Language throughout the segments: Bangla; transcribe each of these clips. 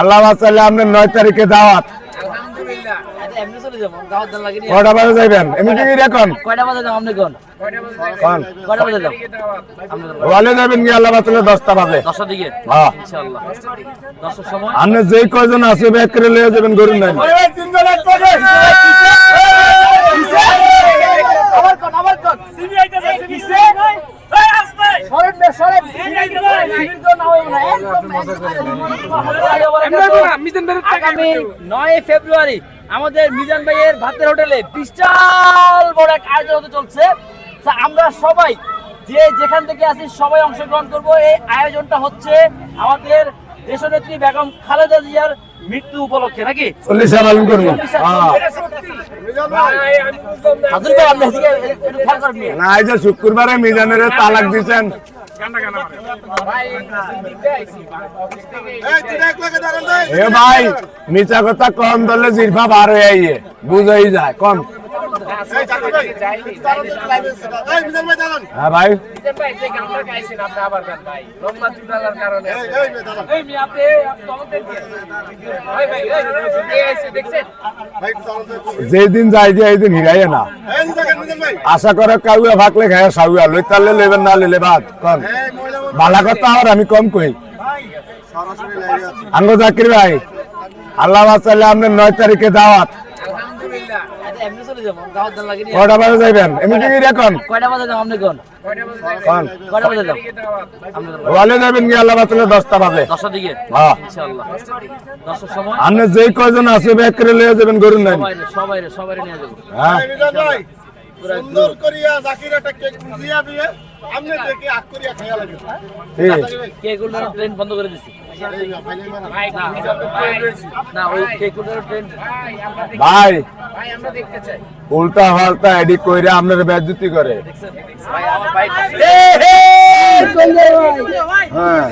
আল্লাহ বাঁচালে আপনার নয় তারিখে দাওয়াত। আলহামদুলিল্লাহ আচ্ছা এমনি চলে যাব। দাওয়াত দেন লাগেনি। কটা বাজে যাইবেন? এমনি কি এখন? কয়টা বাজে যাব আপনি কোন? কোন? কয়টা বাজে যাব? ওয়ালে যাবেন কি আল্লাহ বাঁচালে দশটা বাজে। দশটার দিকে? হ্যাঁ। ইনশাআল্লাহ। দশটার সময়? আপনি যেই কয়জন আছে ব্যাগ করে লিয়ে যাবেন গরুর নাই আবার কোন আবার কোন সিবি আইতাছে কিসে সরেন। সরেন সিবি আইতাছে সিবি তো না না একদম। আগামী নয় ফেব্রুয়ারি আমাদের মিজান ভাইয়ের ভাতের হোটেলে বিশাল বড় এক আয়োজন হতে চলছে। আমরা সবাই যে যেখান থেকে আছি সবাই অংশগ্রহণ করব। এই আয়োজনটা হচ্ছে আমাদের দেশনেত্রী বেগম খালেদা জিয়ার মৃত্যু উপলক্ষে নাকি? চল্লিশে পালন করব হ্যাঁ। না। এই যে শুক্রবারে মিজানের তালাক দিচ্ছেন এ ভাই মিছা কথা কম ধরলে জিরফা বার হয়ে আইয়ে। বুঝাই যায় কম। ভাই। যেদিন যাই যে এইদিন হিরাইয়ে না। আশা করে কাউয়া ভাগলে খায় সাউয়া। লই তালে লেবেন না লেলে ভাত কম বালা কথা আর আমি কম কই। আঙ্গ জাকির ভাই আল্লাহ আপনার নয় তারিখে দাওয়াত। কটা বাজে যাইবেন? এমনি কি এখন কয়টা বাজে যাব আপনি কোন? কোন? কয়টা বাজে যাব? ওয়ালে যাবেন কি আল্লাহ বাঁচালে দশটা বাজে। দশটার দিকে? হ্যাঁ। ইনশাআল্লাহ। দশটার সময়? আপনি যেই কয়জন আছে ব্যাগ করে লিয়ে যাবেন গরুর নাই সবাই সবাই সবাই নিয়ে যাব। হ্যাঁ। সুন্দর করিয়া জাকির একটা কেক বুঝিয়া দিয়ে আপনি দেখে আগ করিয়া খাইয়া লাগে ঠিক। ট্রেন বন্ধ করে দিছি। না ওই কে ট্রেন ভাই উল্টা পাল্টা এডি কইরা আপনার বেজ্জতি করে। হ্যাঁ।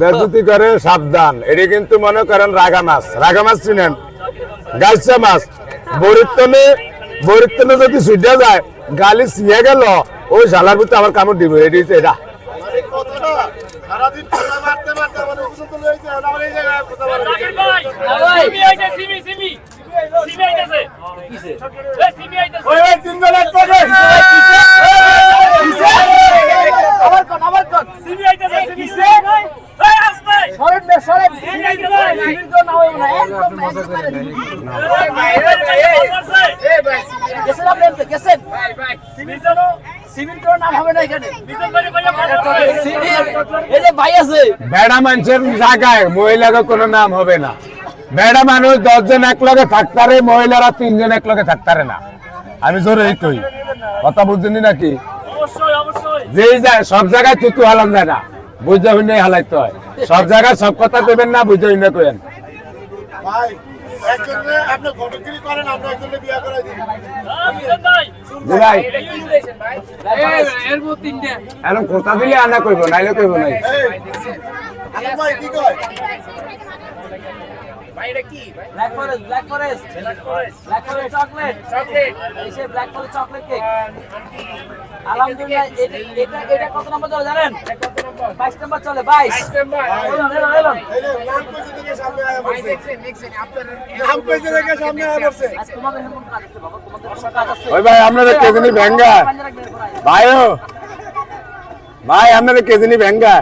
বেজ্জতি করে সাবধান। এটি কিন্তু মনে করেন রাগা মাছ। রাগা মাছ চিনেন? গাইসা মাছ। বরিত্তনে বরিত্তনে যদি সুইডা যায় গালি ছিঁয়ে গেল ওই শালার ভিতরে আমার কামড় দিব। এটি এটা। সরেন না বেড়া মানুষের জায়গায় মহিলাকে কোনো নাম হবে না। বেড়া মানুষ দশজন এক লগে থাকতারে মহিলারা তিনজন এক লগে থাকতারে না। আমি জোরে এই কই। কথা বুঝছেন নাকি? যেই যায় সব জায়গায় তুতু হালান যায় না। বুঝতে হইলে হালাইতে হয়। সব জায়গায় সব কথা দেবেন না বুঝতে হইলে কইেন এখন কথা দিলে আনা কইব নাইলে কইব নাই এই আলম ভাই কি কয়? Black forest black forest black forest chocolate chocolate এই সে ব্ল্যাক ফরেস্ট চকলেট কেক আলহামদুলিল্লাহ এটা এটা এটা কত নম্বর জানেন? 22 নম্বর চলে 22 এলন, এলন, এলন। এই যে নাম কইছে থেকে সামনে আয়া বলছে নাম কইছে থেকে সামনে আয়া বলছে আজ তোমাদের হেমন্ত কাজ আছে বাবা তোমাদের কোনো কাজ আছে। ওই ভাই আপনারা কেজনি ভেঙ্গা। ভাইও ভাই আপনারা কেজনি ভেঙ্গা।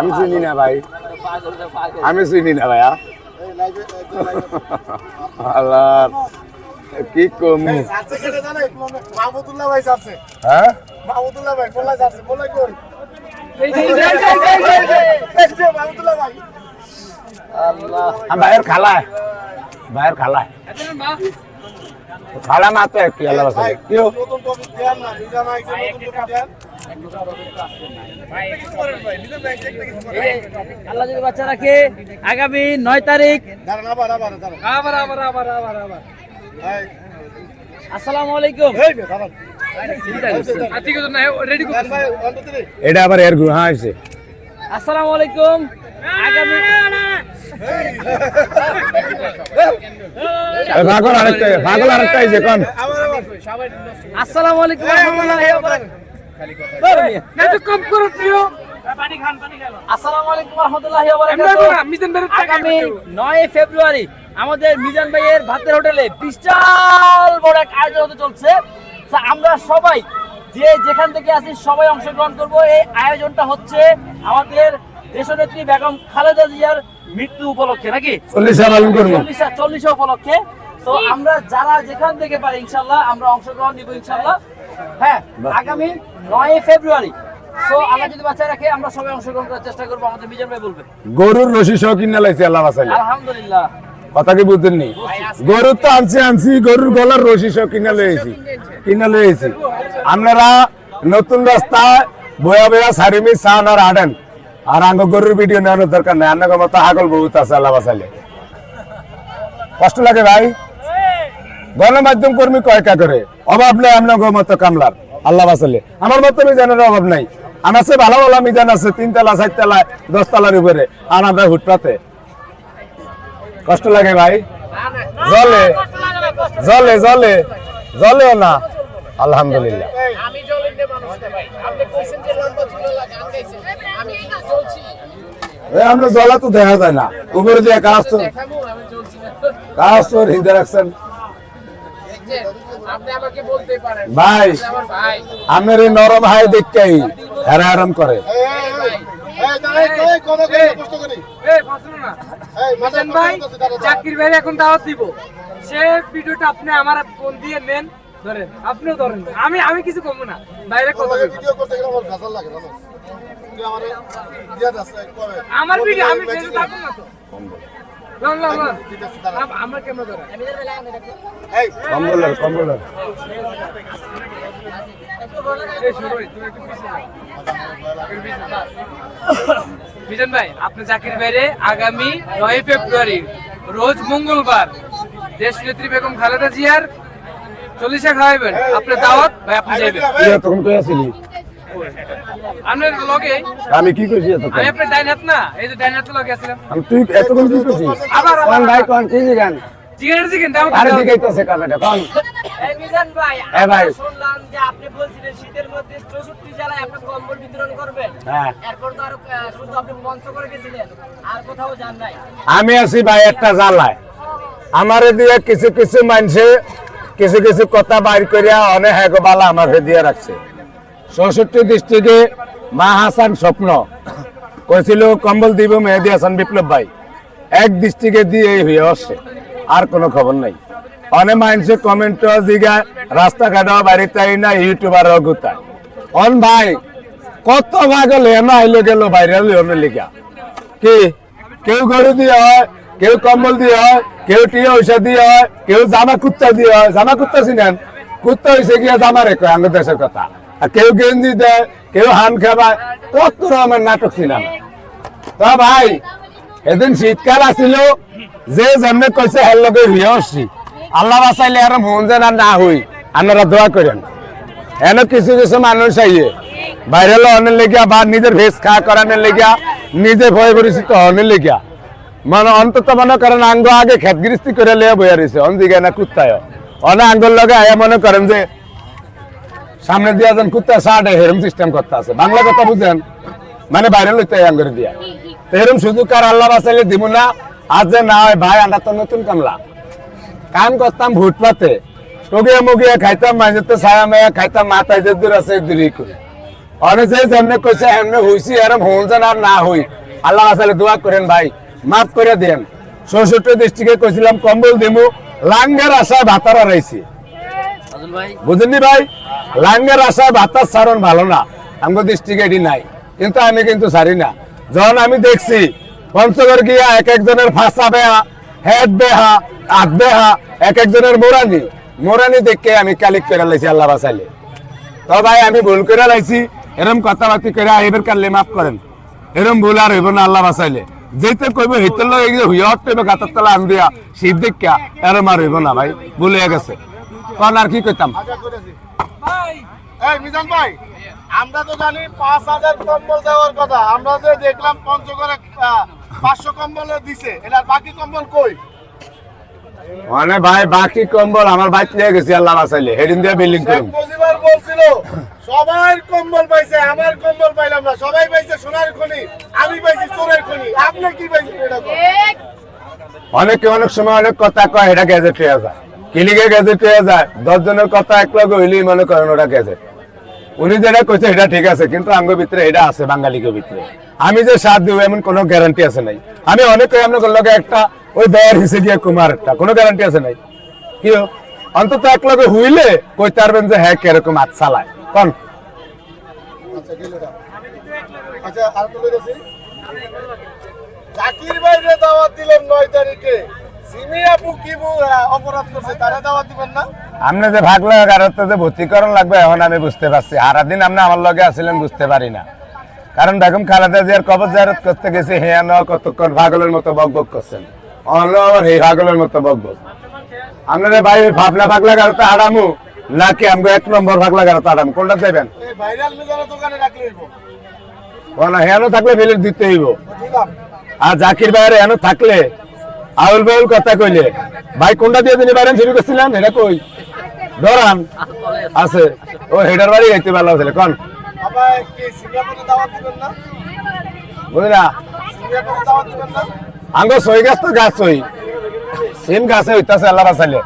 আমি চিনি না ভাই। আমি চিনি না ভাইয়া। আল্লাহ। কি কমি? মাহমুদুল্লাহ ভাই হ্যাঁ? মাহমুদুল্লাহ ভাই বলা যাচ্ছে বলে কই মাহমুদুল্লাহ ভাই। আল্লাহ। আমি ভাইয়ের খালায় ভাইয়ের খালায় খালা না তো একটু যে, আল্লাহ যদি বাচ্চা রাখে আগামী নয় তারিখ। আবার আবার আবার আবার আবার আবার। আসসালামু আলাইকুম। এই বে দাঁড়ান। দেন ভাই ওয়ান টু থ্রি এটা আবার এর গুহা আছে আসসালামু আলাইকুম। আগামী পাগল আরেকটা পাগল আরেকটা এই কোন? আবার আবার আসসালামু আলাইকুম রহমতুল্লাহি ওয়া বারাকাতুহু। আসসালামু আলাইকুম রহমতুল্লাহি ওয়া বারাকাতুহু। আগামী নয় ফেব্রুয়ারি আমাদের মিজান ভাইয়ের ভাতের হোটেলে বিশাল বড় এক আয়োজন হতে চলছে। আমরা সবাই যে যেখান থেকে আছি সবাই অংশগ্রহণ করব। এই আয়োজনটা হচ্ছে আমাদের দেশনেত্রী বেগম খালেদা জিয়ার মৃত্যু উপলক্ষে নাকি? চল্লিশে উপলক্ষে। তো আমরা যারা যেখান থেকে পারি ইনশাল্লাহ আমরা অংশগ্রহণ নিব ইনশাল্লাহ। হ্যাঁ আগামী নয় ফেব্রুয়ারি। তো আল্লাহ যদি বাঁচায় রাখে আমরা সবাই অংশগ্রহণ করার চেষ্টা করব। আমাদের মিজান ভাই বলবে। গরুর রশি সহ কিনে লাইছে আল্লাহ আলহামদুলিল্লাহ। কথা কি বুঝছেননি গরুর তো আনছি আনছি, গরুর গলার রশি সহ কিনে কিনে আপনারা নতুন রাস্তায় বয়া বয়া সারিমি আর আডেন আর আঙ্গ গরুর ভিডিও দরকার নেই। বহুত আছে, আল্লাহ বাসাইলে কষ্ট লাগে ভাই? গণমাধ্যম কর্মী কয়কা করে? অভাব নেই আপনার মতো কামলার। আল্লাহ বাসালে আমার মতো মিজানের অভাব নাই। আমার সে ভালো ভালো মিজান আছে, তিনতলা, চারতলা, দশতলার উপরে। আর আমরা হুটপাতে। কষ্ট লাগে ভাই। জলে জলে জলে জলেও না। আলহামদুলিল্লাহ। আমি জলিন্ডে মানুষ না ভাই। আপনি কইছেন যে লম্বা চুলে লাগে আমি গাইছি আমি কি চলছি। এ আমরা জলা তো দেখা যায় না। উপরে দিয়ে কাজ তো কাজ তো হৃদয় রাখছেন। দেখছেন? আপনি আমাকে বলতে পারেন। ভাই আমার এই নরম হাই দেখতেই হেরা হেরাম করে? মাথায় ভাই। চাকরির বাইরে এখন দাওয়াত দিব। সে ভিডিওটা আপনি আমার ফোন দিয়ে নেন ধরেন। আপনিও ধরেন। আমি আমি কিছু কমবো না। বাইরে কথা ভিডিও করতে গেলে আমার ভেজাল লাগে, জানো? আমারে ভিডিও আমি ফেসে থাকব না তো। আমার ক্যামেরা ধরে এই, কম্বলের কম্বলের এই শুরু তুমি একটু পিছনে মিজান ভাই আপনি চাকরির বাইরে আগামী নয় ফেব্রুয়ারি রোজ মঙ্গলবার দেশ নেত্রী বেগম খালেদা জিয়ার চল্লিশে খাওয়াইবেন। আপনার দাওয়াত ভাই আপনি যাইবেন। তুই কই আছিলি? আপনার লগে। আমি কি কইছি এতক্ষণ? আমি আপনার ডাইন হাত না এই যে ডাইন হাত লগে আছিলাম। আমি তুই এতক্ষণ কি কইছিস? আবার ভাই কোন কি গান চিকেন চিকেন দাও আরে দিকেইতেছে কামেটা কোন মিজান ভাই হ্যাঁ ভাই। শুনলাম যে আপনি বলছিলেন শীতের মধ্যে চৌষট্টি জেলায় আপনি কম্বল বিতরণ করবেন। হ্যাঁ। এরপর তো আরও শুধু আপনি মঞ্চ করে গেছিলেন আর কোথাও যান নাই। আমি আছি ভাই একটা জ্বালায়। আমারে দিয়ে কিছু কিছু মানুষে কিছু কিছু কথা বাইর করিয়া অনেক বালা আমাকে দিয়ে রাখছে। চৌষট্টি ডিস্ট্রিক্টে মা হাসান স্বপ্ন। কইছিল কম্বল দিব মেহেদি হাসান বিপ্লব ভাই। এক ডিস্ট্রিক্টে দিয়ে এই হয়ে আসছে। আর কোনো খবর নাই। অনেক মানুষে কমেন্ট জিগা রাস্তাঘাট বাড়িতে না ইউটিউবার গুতায় অন ভাই, কত ভাগ লেনা গেল বাইরে লেনে লিগা? কি? কেউ গরু দিয়ে হয়, কেউ কম্বল দিয়ে হয়, কেউ টিয়া ঔষধ দিয়ে হয়, কেউ জামা কুত্তা দিয়ে হয়। জামা কুত্তা চিনেন? কুত্তা হয়েছে গিয়া জামা রেখো আঙ্গ দেশের কথা। আর কেউ গেঞ্জি দেয়, কেউ হান খাবায় কত রকমের নাটক ছিলাম তো ভাই এদিন শীতকাল আসিল যে যেমনে কইছে হের লগে হইয়া আসছি আল্লাহ বাঁচাইলে আর মন যেন না হই আপনারা দোয়া করেন এন কিছু কিছু মানুষ আইয়ে বাইরে অনেক লেগিয়া বা নিজের ভেস খা করানোর লেগিয়া, নিজে ভয় পরিচিত অনেক লেগিয়া। মানে অন্তত মনে করেন আঙ্গ আগে খেতগিরিস্তি করে লিয়ে বইয়া রয়েছে অন্দিকে না কুত্তায়। অনেক আঙ্গুর লগে আয়া মনে করেন যে, সামনে দিয়া যেন কুত্তা সাড়ে হেরম সিস্টেম করতে আছে। বাংলা কথা বুঝেন মানে বাইরে লইতে আঙ্গুর দিয়া। এরম সুযোগ আর আল্লাহ বাঁচাইলে দিব না? আজ যে না হয় ভাই আমরা তো নতুন কামলা। কাম করতাম ভুট পাতে টগিয়ে মুগিয়ে খাইতাম মাঝেতে ছায়া মায়া খাইতাম মাথায় যে দূর আছে দূরই করে। অনেক যেমনে কইছে এমনি হইছি এরম হন যেন আর না হই। আল্লাহ আসলে দোয়া করেন ভাই মাফ করে দেন। চৌষট্টি ডিস্ট্রিক্টে কইছিলাম কম্বল দিমু লাঙ্গের আশায় ভাতারা রয়েছি বুঝলি ভাই? লাঙ্গের আশায় ভাতার সারণ ভালো না। আমাদের ডিস্ট্রিক্টে এটি নাই। কিন্তু আমি কিন্তু সারি না। যখন আমি দেখছি। পঞ্চগড় গিয়া এক একজনের ফাঁসা বেহা হেড বেহা হাত বেহা এক একজনের মোরানি। মোরানি দেখে আমি কালিক করে লাইছি আল্লাহ বাসাইলে তো ভাই আমি ভুল করে লাইছি। এরম কথাবার্তি করে এবার কালে মাফ করেন। এরম ভুল আর হইব না আল্লাহ বাসাইলে যেতে কইব হিতর লগে হুইয়া হট্টইব গাতার তলা আন দিয়া শীত দেখা এরম আর হইব না ভাই ভুল গেছে। কোন আর কি কইতাম? এই, মিজান ভাই, আমরা তো জানি পাঁচ হাজার কম্বল দেওয়ার কথা। আমরা যে দেখলাম পঞ্চগড়ে পাঁচশো কম্বল দিছে। এটার বাকি কম্বল কই? মানে ভাই বাকি কম্বল আমার বাইক নিয়ে গেছি আল্লাহ বাসাইলে হেডিন দিয়ে বিল্ডিং করুন মুজিবুর বলছিল সবাই কম্বল পাইছে আমার কম্বল পাইলাম না। সবাই পাইছে সোনার খনি আমি পাইছি চোরের খনি। আপনি কি পাইছেন এটা? অনেকে অনেক সময় অনেক কথা কয় এটা গ্যাজেট হয়ে যায়। কিলিগে গ্যাজেট হয়ে যায়। দশ জনের কথা এক লগে হইলেই মনে করেন ওটা গ্যাজেট উনি যেটা কইছে এটা ঠিক আছে, কিন্তু আঙ্গ ভিতরে এটা আছে বাঙালিকে ভিতরে। আমি যে সাথ দিব এমন কোনো গ্যারান্টি আছে নাই। আমি অনেক আপনার লগে একটা ওই দয়ার হিসে গিয়ে কুমার একটা, কোনো গ্যারান্টি আছে নাই? কি অন্তত এক লগে হইলে কইতে পারবেন যে হ্যাঁ কীরকম হাত চালায়। কোন? আচ্ছা। আচ্ছা আর জাকির ভাইরে দাওয়াত দিলেন নয় তারিখে আপনি যে ভাগ লাগা কারোতে যে ভর্তিকরণ লাগবে এখন আমি বুঝতে পারছি। সারাদিন আপনি আমার লগে বুঝতে পারি না। কারণ বেগম খালেদা জিয়ার কবর জারত করতে গেছে হেয়া ন কতক্ষণ পাগলের মতো বক বক করছেন। অন্য হে পাগলের মতো বক বক। আপনাদের ভাই ভাবনা ভাগলা গাড়িতে আড়ামু নাকি আমি এক নম্বর ভাগলা গাড়িতে আড়ামু কোনটা দেবেন? হেয়ানো থাকলে ফেলে দিতে হইব। আর জাকির ভাইয়ের এনো থাকলে আউল বাউল কথা কইলে। ভাই, কোনটা দিয়ে তিনি বাইরেন শুরু করছিলেন? এটা কই? ধরান আছে। ও, হেডার বাড়ি গাইতে ভালো ছিল কোন? বুঝলি? আঙ্গ সই গাছ তো গাছ সই। সিম গাছে হইতাছে আল্লাহ বাসাইলে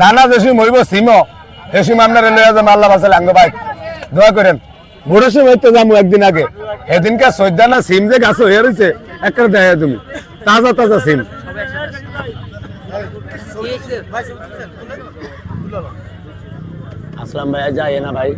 দানা মরিব সিম সেসিম আপনার লইয়া যাব আল্লাহ বাসাইলে আঙ্গ ভাই, দোয়া করেন। বুড়ো সিম হইতে যাব একদিন আগে। সেদিনকে সজ্জা না, সিম যে গাছ হয়ে রয়েছে একটা দেয় তুমি। তাজা তাজা সিম। আসলাম ভাইয়া যাই না ভাই।